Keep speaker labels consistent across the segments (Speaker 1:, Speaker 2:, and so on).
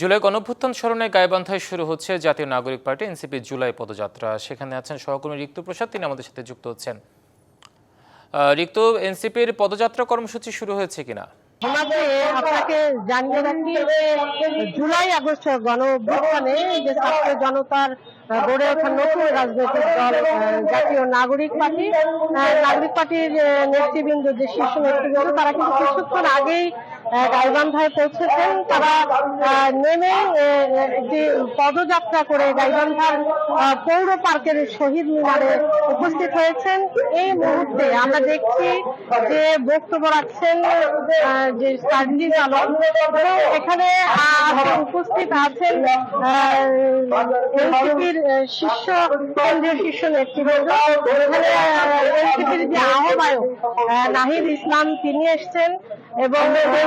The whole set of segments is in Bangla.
Speaker 1: জুলাই গণভ্যুত্থান স্মরণে গাইবান্ধায় শুরু হচ্ছে জাতীয় নাগরিক পার্টি, এনসিপি জুলাই পদযাত্রা। সেখানে আছেন সহকর্মী রিক্ত প্রসাদ, তিনি আমাদের সাথে যুক্ত হচ্ছেন। রিক্ত, এনসিপির পদযাত্রা কর্মসূচি শুরু হয়েছে কিনা?
Speaker 2: আপনাকে জানিয়ে রাখি, জুলাই আগস্ট গণ যে ছাত্র জনতার গড়ে ওঠা নতুন রাজনৈতিক দল জাতীয় নাগরিক পার্টি নাগরিক পার্টির নেতৃবৃন্দ, যে শীর্ষ নেতৃবৃন্দ, তারা কিন্তু কিছুক্ষণ আগেই গাইবান্ধায় পৌঁছেছেন। তারা নেমে একটি পদযাত্রা করে গাইবান্ধার আহ, পৌর পার্কের শহীদ মিনারে উপস্থিত হয়েছেন। এই মুহূর্তে আমরা দেখছি যে বক্তব্য রাখছেন যে সার্জিস আলম। এখানে উপস্থিত আছেন এনসিপির শীর্ষ কেন্দ্রীয় শীর্ষ নেতৃবৃন্দ। এখানে এনসিপির যে আহ্বায়ক নাহিদ ইসলাম তিনি এসছেন। এবং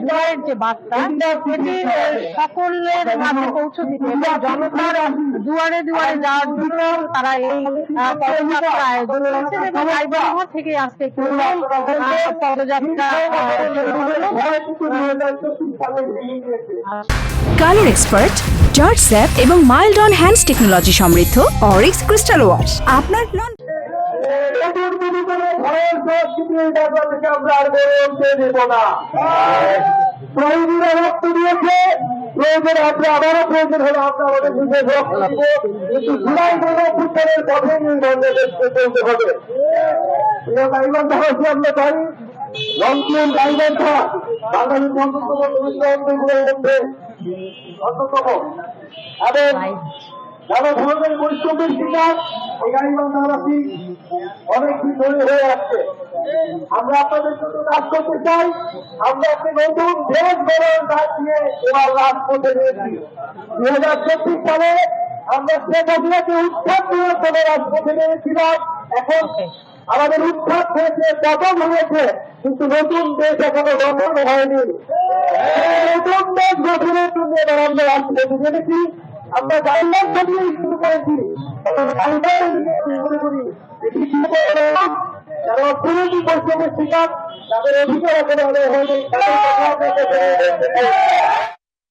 Speaker 2: জুলাইয়ের যে বার্তা আহ, সকলের মাঝে পৌঁছে দিতে জনতার দুয়ারে দুয়ারে যাওয়ার জন্য তারা আয়োজন এবং গাইবান্ধা থেকে পদযাত্রা
Speaker 3: কালার এক্সপার্ট জর্জ স্যাপ এবং মাইল্ড অন হ্যান্ডস টেকনোলজি সমৃদ্ধ অরিক্স ক্রিস্টাল ওয়াশ। আপনার লন
Speaker 4: আমরা আর গড়ে উঠতে দেব না। প্রয়োজনে রক্ত দিয়েছে, প্রয়োজনে আমরা আবারও প্রয়োজন হলে আমরা আমাদের নিজের রক্ত দিব। কিন্তু জুলাই গণপুত্রের পথে নির্বন্ধে চলতে হবে। গাইবান্ধা হচ্ছে আমরা জানি, রংপুর গাইবান্ধা বাঙালির মধ্যে অন্যতম। এবং যারা ধরনের বৈষম্যের শিকার এই গাইবান্ধাবাসী অনেকদিন ধরে হয়ে আসছে আমরা আপনাদের জন্য কাজ করতে চাই। আমরা একটি নতুন দেশ গড়ার কাজ দিয়ে এবার রাজপথে রয়েছি। দু হাজার চব্বিশ সালে আমরা শেখ হাসিনাকে উৎখাত নিয়ে চলে রাজপথে নেমেছিলাম। এখন আমাদের উৎখাত হয়েছে, পতন হয়েছে, কিন্তু নতুন দেশ এখনও গঠন হয়নি। নতুন দেশ গঠনের জন্য এবার আমরা রাজপথে নেমেছি। আমরা গাইডলাইন থেকে শুরু করেছি। এখন গাইডলাইন মনে করি এটি শুরু করে যারা বৈষম্যের শিকার, তাদের অধিকার